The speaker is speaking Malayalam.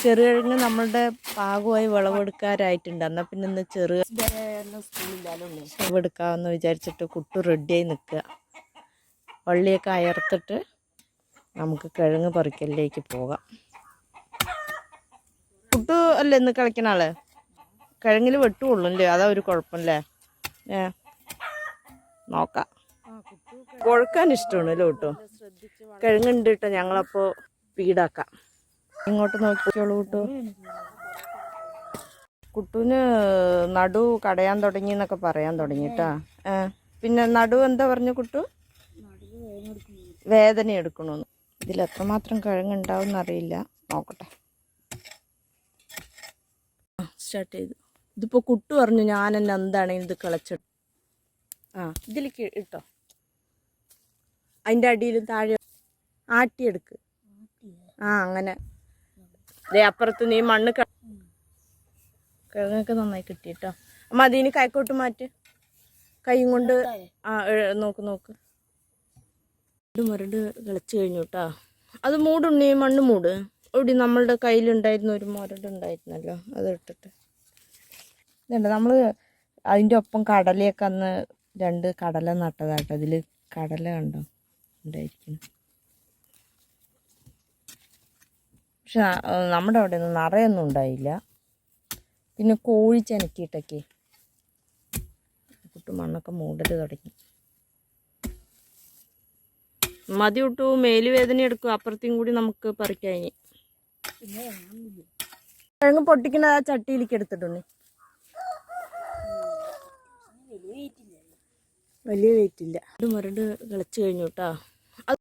ചെറുകിഴങ്ങ് നമ്മളുടെ പാകമായി വിളവെടുക്കാറായിട്ടുണ്ട് എന്നാൽ പിന്നെ ഇന്ന് ചെറു വിളവെടുക്കാമെന്ന് വിചാരിച്ചിട്ട് കുട്ടു റെഡിയായി നിൽക്കുക. വള്ളിയൊക്കെ അയർത്തിട്ട് നമുക്ക് കിഴങ്ങ് പറിക്കലിലേക്ക് പോകാം. കുട്ടു അല്ലേ ഇന്ന് കളിക്കണ ആൾ? കിഴങ്ങിൽ വെട്ടുകൊള്ളൂ അല്ലേ അതാ ഒരു കുഴപ്പമില്ലേ? ഏ നോക്കാം. കൊഴുക്കാൻ ഇഷ്ടമാണ് അല്ലേ കേട്ടോ കിഴങ്ങുണ്ട് കേട്ടോ ഞങ്ങളപ്പോൾ പീടാക്കാം ഇങ്ങോട്ട് നോക്കിക്കോളൂ കുട്ടു. കുട്ടുവിന് നടു കടയാൻ തുടങ്ങി എന്നൊക്കെ പറയാൻ തുടങ്ങിട്ടാ. പിന്നെ നടു എന്താ പറഞ്ഞു കുട്ടു? വേദന എടുക്കണമെന്ന് ഇതിൽ എത്രമാത്രം കിഴങ്ങുണ്ടാവും എന്നറിയില്ല നോക്കട്ടെ സ്റ്റാർട്ട് ചെയ്തു. ഇതിപ്പോൾ കുട്ടു പറഞ്ഞു ഞാൻ എന്നെ എന്താണ് ഇത് കിളച്ചിട്ട് ആ ഇതിലേക്ക് ഇട്ടോ. അതിന്റെ അടിയിലും താഴെ ആട്ടിയെടുക്ക്. ആ അങ്ങനെ. ദേ അപ്പുറത്ത് നീ മണ്ണ് കിഴങ്ങൊക്കെ നന്നായി കിട്ടി കേട്ടോ അമ്മ അതിന് കൈക്കോട്ട് മാറ്റ്. കൈയും കൊണ്ട് ആ നോക്ക് നോക്ക്. മുരട് കിളച്ച് കഴിഞ്ഞു കേട്ടോ അത് മൂടുണ്ണി മണ്ണ് മൂട്. ഇവിടെ നമ്മളുടെ കയ്യിലുണ്ടായിരുന്ന ഒരു മുരട് ഉണ്ടായിരുന്നല്ലോ അത് ഇട്ടിട്ട്. ഇതുണ്ട് നമ്മൾ അതിന്റെ ഒപ്പം കടലയൊക്കെ അന്ന് രണ്ട് കടല നട്ടതാട്ടോ. അതിൽ കടല കണ്ടോ? ഉണ്ടായിരിക്കുന്നു. പക്ഷെ നമ്മുടെ അവിടെ ഒന്നും നിറയൊന്നും ഉണ്ടായില്ല. പിന്നെ കോഴി ചെനക്കിയിട്ടൊക്കെ. കുട്ടു മണ്ണൊക്കെ മൂടൽ തുടങ്ങി. മതി വിട്ടു മേലുവേദന എടുക്കും. അപ്പുറത്തേയും കൂടി നമുക്ക് പറിക്കാൻ കിഴങ്ങ് പൊട്ടിക്കണ ആ ചട്ടിയിലേക്ക് എടുത്തിട്ടുണ്ട്. വലിയ വെയിറ്റ് ഇല്ല. ഇത് മുരട് കിളച്ച് കഴിഞ്ഞു കേട്ടോ.